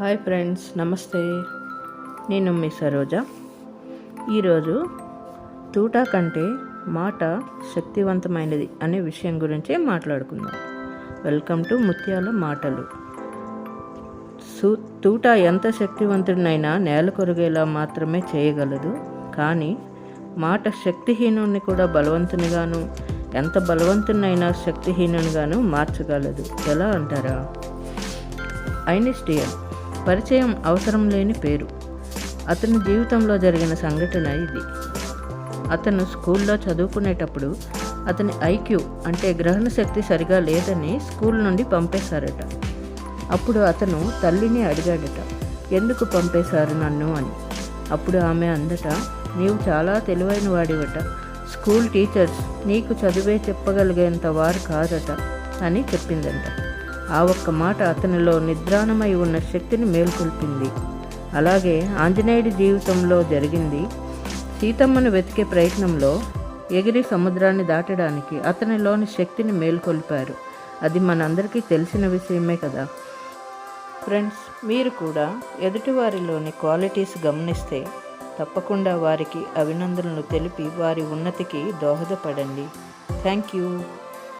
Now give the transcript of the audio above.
Hi friends నమస్తే. నేను మీ సరోజ. ఈరోజు తూటా కంటే మాట శక్తివంతమైనది అనే విషయం గురించే మాట్లాడుకుందాం. వెల్కమ్ టు ముత్యాల మాటలు. సూ తూట ఎంత శక్తివంతుడినైనా నేల కొరిగేలా మాత్రమే చేయగలదు. కానీ మాట శక్తిహీనుని కూడా బలవంతునిగాను ఎంత బలవంతునైనా శక్తిహీనునిగాను మార్చగలదు. ఎలా అంటారా? ఐనిస్టియన్ పరిచయం అవసరం లేని పేరు. అతని జీవితంలో జరిగిన సంఘటన ఇది. అతను స్కూల్లో చదువుకునేటప్పుడు అతని ఐక్యూ అంటే గ్రహణ శక్తి సరిగా లేదని స్కూల్ నుండి పంపేశారట. అప్పుడు అతను తల్లిని అడిగాడట ఎందుకు పంపేశారు నన్ను? అని. అప్పుడు ఆమె అందట నీవు చాలా తెలివైన వాడివట. స్కూల్ టీచర్స్ నీకు చదివే చెప్పగలిగేంత వారు కాదట అని చెప్పిందంట. ఆ ఒక్క మాట అతనిలో నిద్రాణమై ఉన్న శక్తిని మేల్కొల్పింది. అలాగే ఆంజనేయుడి జీవితంలో జరిగింది. సీతమ్మను వెతికే ప్రయత్నంలో ఎగిరి సముద్రాన్ని దాటడానికి అతనిలోని శక్తిని మేల్కొల్పారు. అది మనందరికీ తెలిసిన విషయమే కదా. ఫ్రెండ్స్ మీరు కూడా ఎదుటివారిలోని క్వాలిటీస్ గమనిస్తే తప్పకుండా వారికి అభినందనలు తెలిపి వారి ఉన్నతికి దోహదపడండి. Thank you.